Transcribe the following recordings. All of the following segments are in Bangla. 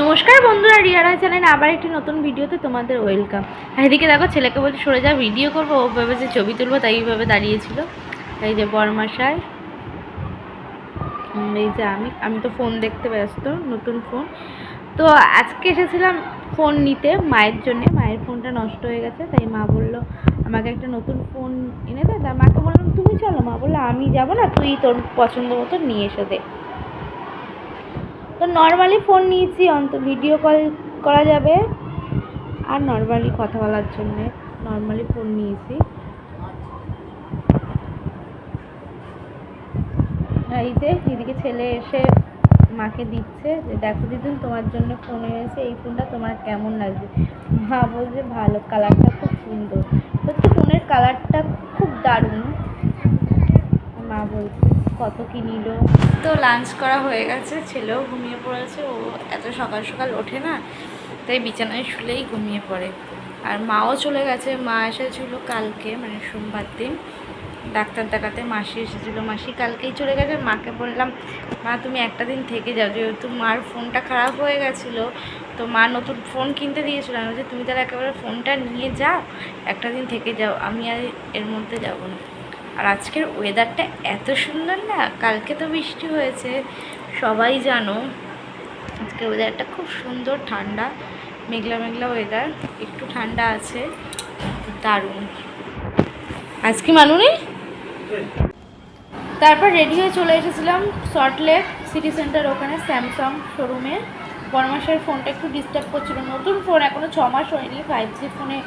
নমস্কার বন্ধুরা রিয়ারা চ্যানেলে আবার একটি নতুন ভিডিওতে তোমাদের ওয়েলকাম। এদিকে দেখো ছেলেকে বলছে সরে যা ভিডিও করব। ও ভেবেছে ছবি তুলবো তাই এইভাবে দাঁড়িয়েছিল। এই যে বরমাশাই। উম, এই যে আমি আমি তো ফোন দেখতে ব্যস্ত নতুন ফোন। তো আজকে এসেছিলাম ফোন নিতে মায়ের জন্যে। মায়ের ফোনটা নষ্ট হয়ে গেছে তাই মা বলল আমাকে একটা নতুন ফোন এনে দে। মাকে বললাম তুমি চলো। মা বলল আমি যাব না তুই তোর পছন্দ মতো নিয়ে এসে দে। তো নর্মালি ফোন নিয়েছি, অন্ত ভিডিও কল করা যাবে। আর নর্মালি কথা বলার জন্য নর্মালি ফোন নিয়েছি। এই যে এদিকে ছেলে এসে মাকে দিচ্ছে যে, দেখো দিদুন, তোমার জন্য ফোন এনেছে। এই ফোনটা তোমার কেমন লাগছে? মা বলছে, ভালো কালারটা খুব সুন্দর। সত্যি ফোনের কালারটা খুব দারুণ। মা বলছে কত কি নিল? তো লাঞ্চ করা হয়ে গেছে, ছেলেও ঘুমিয়ে পড়েছে, ও এত সকাল সকাল ওঠে না, তাই বিছানায় শুলেই ঘুমিয়ে পড়ে। আর মাও চলে গেছে, মা এসেছিল কালকে মানে সোমবার দিন। ডাক্তার দেখাতে মাসি এসেছিল, মাসি কালকেই চলে গেছে, মাকে বললাম, মা, তুমি একটা দিন থেকে যাও, যেহেতু মার ফোনটা খারাপ হয়ে গেছিল, তো মা নতুন ফোন কিনতে দিয়েছিল, আমি বলছি, তুমি তাহলে একেবারে ফোনটা নিয়ে যাও, একটা দিন থেকে যাও, আমি আর এর মধ্যে যাব না। আর আজকের ওয়েদারটা এত সুন্দর না? কালকে তো বৃষ্টি হয়েছে, সবাই জানো। আজকের ওয়েদারটা খুব সুন্দর, ঠান্ডা, মেঘলা মেঘলা ওয়েদার একটু ঠান্ডা আছে, দারুণ। আজকে মানুনি তারপর রেডি হয়ে চলে এসেছিলাম সল্টলেক সিটি সেন্টার ওখানে স্যামসাং শোরুমে বরমাসের ফোনটা একটু ডিস্টার্ব করছিল। নতুন ফোন এখনও ছ মাস হয়নি ফাইভ জি ফোনে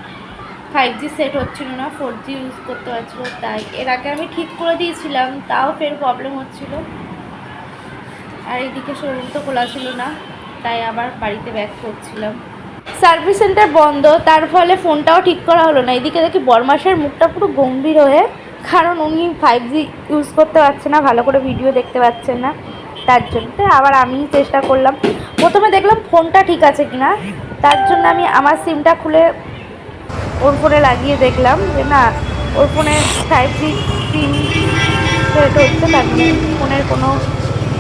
ফাইভ জি সেট হচ্ছিল না ফোর জি ইউজ করতে পারছিল তাই এর আগে আমি ঠিক করে দিয়েছিলাম, তাও ফের প্রবলেম হচ্ছিল। আর এইদিকে শোরুম তো খোলা ছিল না, তাই আবার বাড়িতে ব্যাক করছিলাম। সার্ভিস সেন্টার বন্ধ, তার ফলে ফোনটাও ঠিক করা হলো না। এদিকে দেখি বরমাসের মুখটা পুরো গম্ভীর হয়ে, কারণ উনি ফাইভ জি ইউজ করতে পারছে না, ভালো করে ভিডিও দেখতে পাচ্ছেন না, তার জন্য। আবার আমি চেষ্টা করলাম। প্রথমে দেখলাম ফোনটা ঠিক আছে কিনা, তার জন্য আমি আমার সিমটা খুলে ওর ফোনে লাগিয়ে দেখলাম যে না, ওর ফোনে ফাইভ জি সিম সেট হচ্ছে, তার জন্য ফোনের কোনো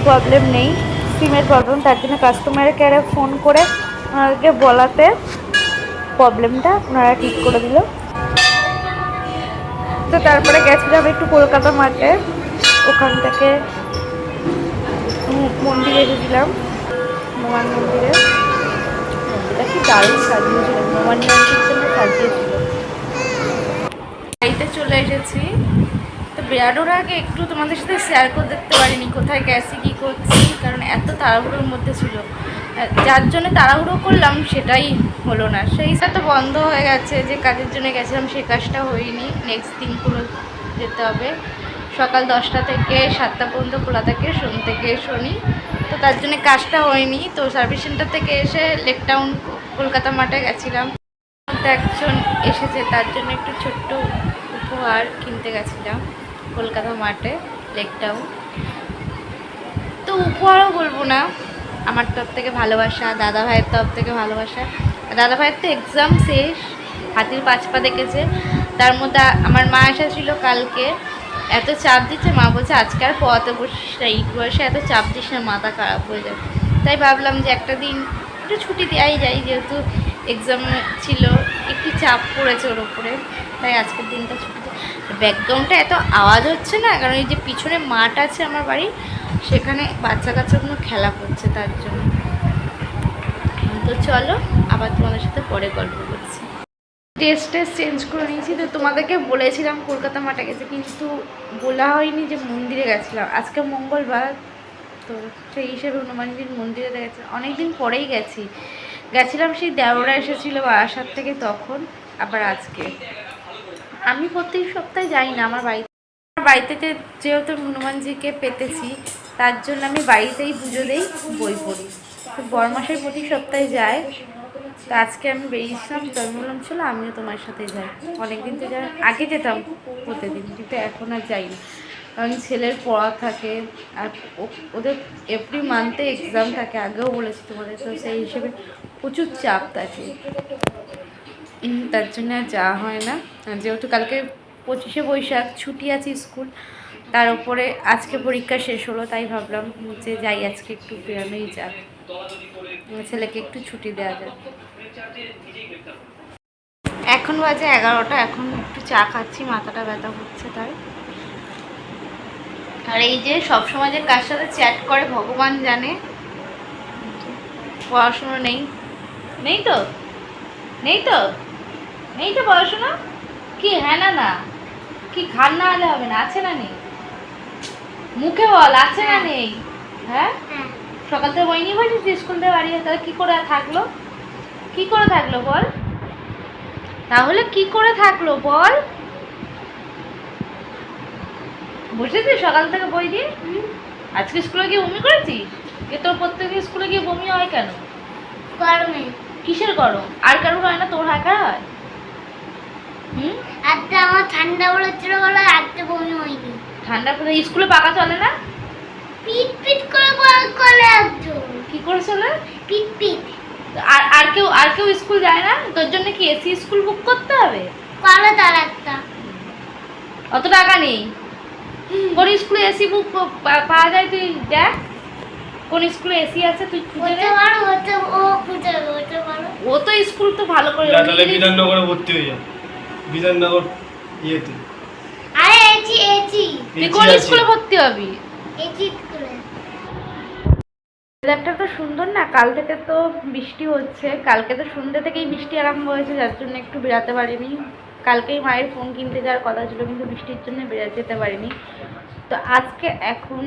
প্রবলেম নেই। সিমের প্রবলেম তার জন্য কাস্টমার কেয়ারে ফোন করে ওনাদেরকে বলাতে প্রবলেমটা ওনারা ঠিক করে দিল। তো তারপরে গেছিলাম একটু কলকাতা মাঠে, ওখান থেকে মন্দিরে এসেছিলাম হনুমান মন্দিরে। মন্দিরটা দারুণ সাজিয়েছিল হনুমান মন্দির জন্য সাজিয়েছিল বাড়িতে চলে এসেছি। তো বেরানোর আগে একটু তোমাদের সাথে শেয়ার করে দেখতে পারিনি কোথায় গেছি, কী করছি, কারণ এত তাড়াহুড়োর মধ্যে ছিল। যার জন্য তাড়াহুড়ো করলাম সেটাই হলো না। সেইটা তো বন্ধ হয়ে গেছে, যে কাজের জন্য গেছিলাম সে কাজটা হয়নি। নেক্সট দিন কোনো যেতে হবে। সকাল দশটা থেকে সাতটা পর্যন্ত খোলা থাকে, সোম থেকে শনি। তো তার জন্য কাজটা হয়নি। তো সার্ভিস সেন্টার থেকে এসে লেক টাউন কলকাতা মাঠে গেছিলাম। একজন এসেছে, তার জন্য একটু ছোট্ট উপহার কিনতে গেছিলাম কলকাতা মাঠে লেক টাউন। তো উপহারও বলব না, আমার তরফ থেকে ভালোবাসা দাদা ভাইয়ের তরফ থেকে ভালোবাসা। দাদা ভাইয়ের তো এক্সাম শেষ, হাতির পাঁচ পা দেখেছে। তার মধ্যে আমার মা এসেছিল কালকে। এত চাপ দিচ্ছে, মা বলছে, আজকে আর পড়াতে বসিস না, এই বয়সে এত চাপ দিস না, মাথা খারাপ হয়ে যাবে। তাই ভাবলাম যে একটা দিন, একটু ছুটি দেওয়াই যায়, যেহেতু এক্সাম ছিল, একটু চাপ পড়েছে ওর ওপরে তাই আজকের দিনটা ছুটি ব্যাকগ্রাউন্ডটা এত আওয়াজ হচ্ছে না, কারণ এই যে পিছনে মাঠ আছে আমার বাড়ি, সেখানে বাচ্চা কাচ্চাগুলো খেলা করছে তার জন্য। তো চলো, আবার তোমাদের সাথে পরে গল্প করছি। ড্রেস টেস চেঞ্জ করে নিয়েছি, তো তোমাদেরকে বলেছিলাম কলকাতা মাঠে গেছে, কিন্তু বলা হয়নি যে মন্দিরে গেছিলাম। আজকে মঙ্গলবার, তো সেই হিসেবে হনুমানজির মন্দিরে গেছে। অনেক দিন পরেই গেছি। গেছিলাম সেই দেওরা এসেছিল বারাসাত থেকে তখন, আবার আজকে। আমি প্রত্যেক সপ্তাহে যাই না আমার বাড়িতে। আমার বাড়িতে যেহেতু হনুমানজিকে পেতেছি, তার জন্য আমি বাড়িতেই পুজো দিই, বই পড়ি। তো বরমাসের প্রতি সপ্তাহে যায়। তো আজকে আমি বেরিয়েছিলাম জন্মলম ছিল আমিও তোমার সাথে যাই। অনেকদিন তো যাই আগে যেতাম প্রতিদিন, কিন্তু এখন আর যাই না। কারণ ছেলের পড়া থাকে, আর ওদের এভরি মান্থে এক্সাম থাকে। আগেও বলেছি তোমাদের, তো সেই হিসেবে প্রচুর চাপ থাকে। তার জন্য আর যাওয়া হয় না। যেহেতু কালকে পঁচিশে বৈশাখ, ছুটি আছে স্কুল, তার উপরে আজকে পরীক্ষা শেষ হলো, তাই ভাবলাম যে যাই আজকে একটু বেরোনোই যাক। ছেলেকে একটু ছুটি দেওয়া যায় এখন বাজে এগারোটা, এখন একটু চা খাচ্ছি, মাথাটা ব্যথা হচ্ছে তাই। আর এই যে সবসময় যে কার সাথে চ্যাট করে ভগবান জানে, পড়াশুনো নেই। নেই তো? নেই তো? নেই তো পড়াশোনা? কি হ্যাঁ না না। কি খান না হলে হবে না? আছে না নেই? মুখে বল আছে না নেই? হ্যাঁ? হ্যাঁ। সকাল থেকে বই নিয়ে বসেছিস স্কুল থেকে বাড়ি তাহলে কী করে থাকল? কি করে থাকল বল? তাহলে কি করে থাকল বল? বসেছিস সকাল থেকে বই দিয়ে? আজকে স্কুলে গিয়ে বমি করেছিস? যে তোর প্রত্যেকদিন স্কুলে গিয়ে বমি হয় কেন? গরমে। কিসের গরম? আর কারোর হয় না? তোর একা হয়? আজকে আমার ঠান্ডা পড়েছিল বলে আজকে বমি হয়নি। ঠান্ডা করে স্কুলে পাকা চলে না? পিট পিট করে করে করে একজন। কি করে চলে পিট পিট। আর আর কেউ আর কেউ স্কুল যায় না? তোর জন্য কি এসি স্কুল বুক করতে হবে? করে তার একটা। অত টাকা নেই। কোন স্কুলে এসি বুক পাওয়া যায় তুই দেখ। কোন স্কুলে এসি আছে তুই খুঁজে ও খুঁজে ও তো স্কুল তো ভালো করে বিধাননগরে ভর্তি হয়ে যা। বিধাননগর ইয়েতে। আরে এচি এচি তুই কোন স্কুলে ভর্তি হবি। এচি করে ওয়েদারটা তো সুন্দর না? কাল থেকে তো বৃষ্টি হচ্ছে। কালকে তো সন্ধ্যে থেকেই বৃষ্টি আরম্ভ হয়েছে যার জন্য একটু বেরাতে পারিনি। কালকেই মায়ের ফোন কিনতে যাওয়ার কথা ছিল কিন্তু বৃষ্টির জন্য বেরোতে যেতে পারিনি। তো আজকে এখন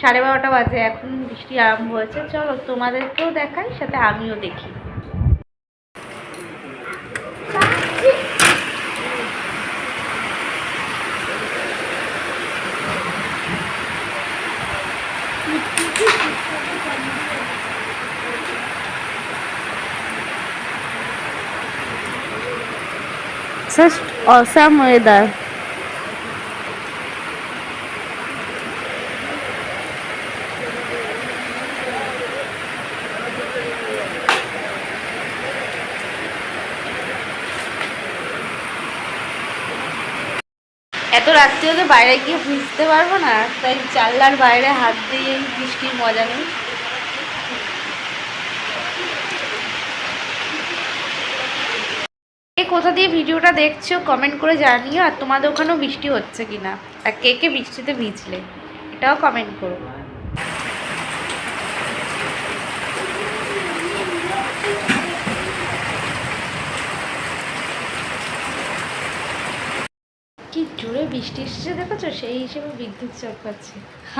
সাড়ে বারোটা বাজে এখন বৃষ্টি আরম্ভ হয়েছে। চলো তোমাদেরকেও দেখাই সাথে আমিও দেখি। Just awesome weather. এত রাত্রে বাইরে গিয়ে ভিজতে পারব না, তাই জানলার বাইরে হাত দিয়ে বৃষ্টির মজা নেই কে কোথা দিয়ে ভিডিওটা দেখছ কমেন্ট করে জানিও, আর তোমাদের ওখানেও বৃষ্টি হচ্ছে কিনা, আর কে কে বৃষ্টিতে ভিজলে, এটাও কমেন্ট করো। কি জোরে বৃষ্টি এসেছে দেখেছ? সেই হিসেবে বিদ্যুৎ চমকাচ্ছে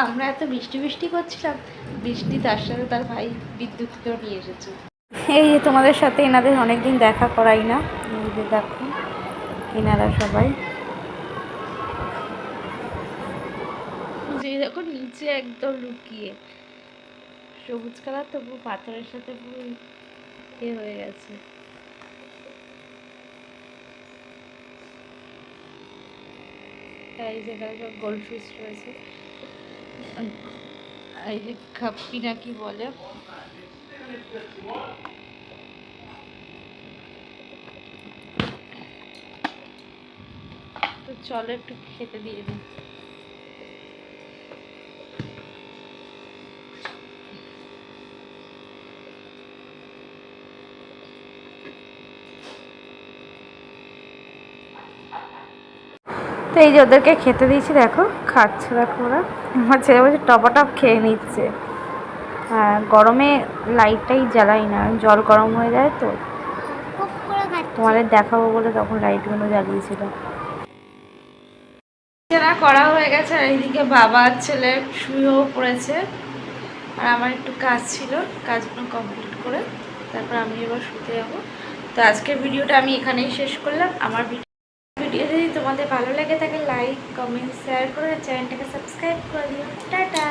আমরা এত বৃষ্টি বৃষ্টি করছিলাম, বৃষ্টি তার সাথে তার ভাই বিদ্যুৎকেও নিয়ে এসেছে। এই তোমাদের সাথে এনাদের অনেকদিন দেখা করাই না যে দেখো এনারা সবাই। যে দেখো নিচে একদম লুকিয়ে। সবুজ কালার তো পুরো পাথরের সাথে পুরো এ হয়ে গেছে। এই যেখানে সব গোল্ডফিশ রয়েছে। এই যে খাপ্পি না কি বলে? চলো একটু খেতে দিয়ে দিই। তো এই যে ওদেরকে খেতে দিয়েছি দেখো খাচ্ছে দেখো ওরা। আমার ছেলে বলছে টপা টপ খেয়ে নিচ্ছে। গরমে লাইটটাই জ্বালাই না জল গরম হয়ে যায় তো। তোমাদের দেখাবো বলে তখন লাইটগুলো জ্বালিয়েছিল। না করা হয়ে গেছে আর এইদিকে বাবা ছেলে শুয়েও পড়েছে। আর আমার একটু কাজ ছিল, কাজগুলো কমপ্লিট করে তারপর আমি এবার শুতে যাব। তো আজকের ভিডিওটা আমি এখানেই শেষ করলাম। আমার ভিডিও ভিডিও যদি তোমাদের ভালো লাগে তাকে লাইক কমেন্ট শেয়ার করে চ্যানেলটাকে সাবস্ক্রাইব করে দিও। টাটা!